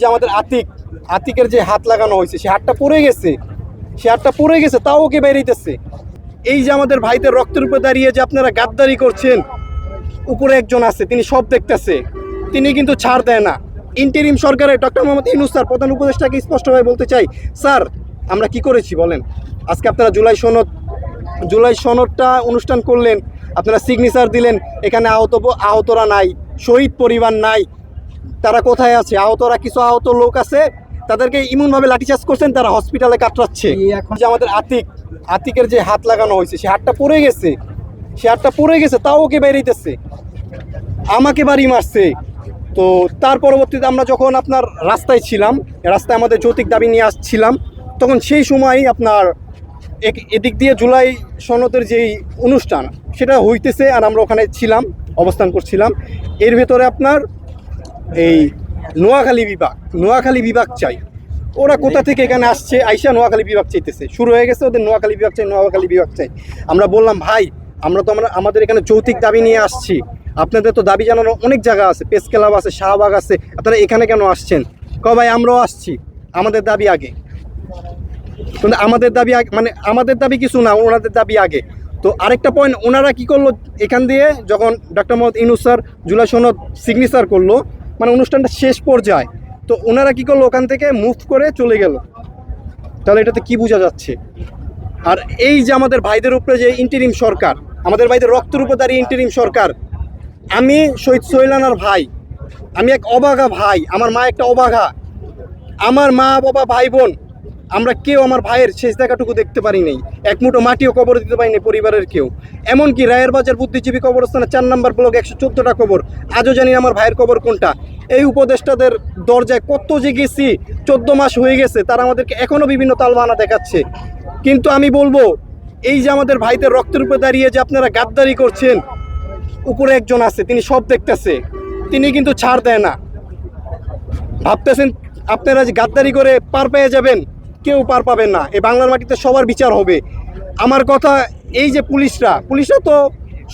যে আমাদের আতিক, আতিকের যে হাত লাগানো হয়েছে, সে হাতটা পড়ে গেছে। সে হাতটা পড়ে গেছে, তাও ওকে বেরিয়েছে এই যে আমাদের ভাইদের রক্তের উপরে দাঁড়িয়ে যে আপনারা গাদ্দারি করছেন, উপরে একজন আছে, তিনি সব দেখতেছে। তিনি কিন্তু ছাড় দেয় না। ইন্টারিম সরকারের ডক্টর মোহাম্মদ ইনুস স্যার, প্রধান উপদেষ্টাকে স্পষ্টভাবে বলতে চাই, স্যার, আমরা কি করেছি বলেন? আজকে আপনারা জুলাই সনদ, জুলাই সনদটা অনুষ্ঠান করলেন, আপনারা সিগনেচার দিলেন, এখানে আহত আহতরা নাই, শহীদ পরিবার নাই তারা কোথায় আছে? আহতরা কিছু আহত লোক আছে তাদেরকে ইমনভাবে লাঠিচার্জ করছেন তারা হসপিটালে কাতরাচ্ছে। এই এখন যে আমাদের আতিক আতিকের যে হাত লাগানো হয়েছে সে হাতটা পড়ে গেছে। সে হাতটা পড়ে গেছে তাও ওকে বেরিয়েছে আমাকে বাড়ি মারছে। তো তার পরবর্তীতে আমরা যখন আপনার রাস্তায় ছিলাম রাস্তায় আমাদের যৌতিক দাবি নিয়ে আসছিলাম তখন সেই সময় আপনার এক- এদিক দিয়ে জুলাই সনদের যেই অনুষ্ঠান সেটা হইতেছে আর আমরা ওখানে ছিলাম অবস্থান করছিলাম। এর ভেতরে আপনার এই নোয়াখালী বিভাগ নোয়াখালী বিভাগ চাই। ওরা কোথা থেকে এখানে আসছে? আইসা নোয়াখালী বিভাগ চাইতেছে। শুরু হয়ে গেছে ওদের নোয়াখালী বিভাগ চাই, নোয়াখালী বিভাগ চাই। আমরা বললাম, ভাই, আমরা তো আমরা, আমাদের এখানে যৌতিক দাবি নিয়ে আসছি। আপনাদের তো দাবি জানানোর অনেক জায়গা আছে পেস ক্লাব আছে, শাহবাগ আছে। আপনারা এখানে কেন আসছেন? ক ভাই, আমরাও আসছি। আমাদের দাবি আগে। কিন্তু আমাদের দাবি আগে মানে আমাদের দাবি কিছু না, ওনাদের দাবি আগে। তো আরেকটা পয়েন্ট ওনারা কি করল এখান দিয়ে? যখন doctor Mohammad Yunus sir, July সনদ সিগনেচার করল মানে অনুষ্ঠানটা শেষ পর্যায়ে, তো ওনারা কী করল, ওখান থেকে মুভ করে চলে গেল। তাহলে এটাতে কি বোঝা যাচ্ছে? আর এই যে আমাদের ভাইদের উপরে যে ইন্টারিম সরকার, আমাদের ভাইদের রক্তের উপরে দাঁড়িয়ে ইন্টারিম সরকার, আমি শহীদ সোহেলানার ভাই, আমি এক অবাঘা ভাই, আমার মা একটা অবাঘা আমার মা, বাবা, ভাই, বোন আমরা কেউ আমার ভাইয়ের শেষ দেখাটুকু দেখতে পারি নাই। এক মুঠো মাটিও কবর দিতে পারিনি পরিবারের কেউ। এমনকি রায়ের বাজার বুদ্ধিজীবী কবরস্থানে চার নম্বর ব্লক একশো চোদ্দোটা কবর, আজও জানি আমার ভাইয়ের কবর কোনটা। এই উপদেষ্টাদের দরজায় কত যে গেছি, চোদ্দ মাস হয়ে গেছে, তারা আমাদেরকে এখনও বিভিন্ন তালবাহানা দেখাচ্ছে। কিন্তু আমি বলব, এই যে আমাদের ভাইদের রক্তের উপরে দাঁড়িয়ে যে আপনারা গাদ্দারি করছেন, উপরে একজন আছে, তিনি সব দেখতেছে। তিনি কিন্তু ছাড় দেয় না। ভাবতেছেন, আপনারা যে গাদ্দারি করে পার পেয়ে যাবেন কেউ পার পাবেন না। এই বাংলার মাটিতে সবার বিচার হবে। আমার কথা এই যে পুলিশরা পুলিশরা তো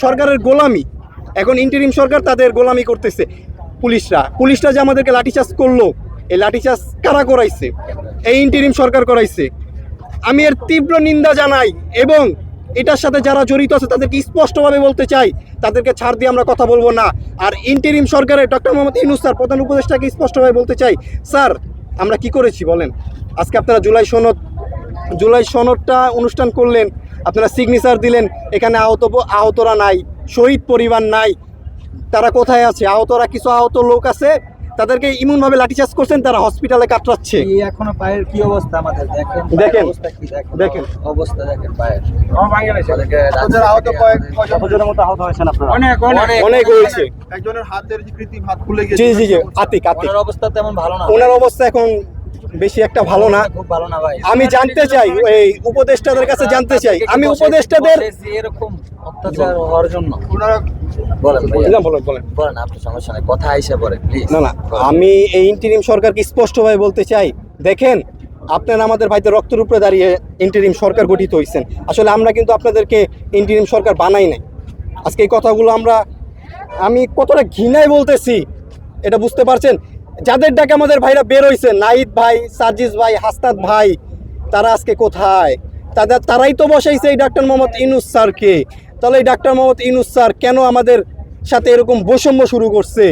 সরকারের গোলামি। এখন ইন্টারিম সরকার তাদের গোলামি করতেছে পুলিশরা। পুলিশরা যে আমাদেরকে লাঠিচার্জ করল, এই লাঠিচার্জ কারা করাইছে? এই ইন্টারিম সরকার করাইছে। আমি এর তীব্র নিন্দা জানাই এবং এটার সাথে যারা জড়িত আছে তাদেরকে স্পষ্টভাবে বলতে চাই, তাদেরকে ছাড় দিয়ে আমরা কথা বলব না। আর ইন্টারিম সরকারের ডক্টর মোহাম্মদ ইনুস স্যার, প্রধান উপদেষ্টাকে স্পষ্টভাবে বলতে চাই, স্যার আমরা কি করেছি বলেন? আজকে আপনারা জুলাই সনদ, জুলাই সনদটা অনুষ্ঠান করলেন, আপনারা সিগনেচার দিলেন, এখানে আহত আহতরা নাই, শহীদ পরিবার নাই, তারা কোথায় আছে? আহতরা কিছু আহত লোক আছে? তাদেরকে ইমনভাবে লাঠিচার্জ করছেন তারা হসপিটালে এই এখনও পায়ের কি অবস্থা আমাদের? দেখেন দেখেন। অবস্থা দেখেন। দেখেন। অবস্থা দেখেন পায়ের। আহত কয়েক মতো আহত হয়েছেন আপনারা? অনেক অনেক। অনেক হয়েছে। একজনের হাতের কৃত্রিম হাত খুলে গেছে জি জি জি। আতিক আতিক। ওনার অবস্থা তেমন ভালো না। ওনার অবস্থা এখন বেশি একটা ভালো না। খুব ভালো না ভাই। আমি জানতে চাই এই উপদেষ্টাদের কাছে জানতে চাই। আমি উপদেষ্টাদের এরকম অত্যাচার হওয়ার জন্য। ওনারা বলেন বলেন বলেন বলেন। আপনি সমস্যা নেই। কথা আইসা পড়ে প্লিজ না না আমি এই ইন্টারিম সরকারকে স্পষ্টভাবে বলতে চাই দেখেন আপনারা আমাদের ভাইদের রক্তের উপরে দাঁড়িয়ে ইন্টারিম সরকার গঠিত হয়েছেন আসলে আমরা কিন্তু আপনাদেরকে ইন্টারিম সরকার বানাই নাই। আজকে এই কথাগুলো আমরা আমি কতটা ঘৃণায় বলতেছি এটা বুঝতে পারছেন? যাদের ডাকে আমাদের ভাইরা বের হয়েছে নাইদ ভাই সার্জিস ভাই হাস্তাদ ভাই তারা আজকে কোথায়? তাদের তারাই তো বসাইছে এই ডাক্তার মোহাম্মদ ইনুস স্যারকে। তাহলে এই ডাক্তার মোহাম্মদ ইনুস স্যার কেন আমাদের সাথে এরকম বৈষম্য শুরু করছে?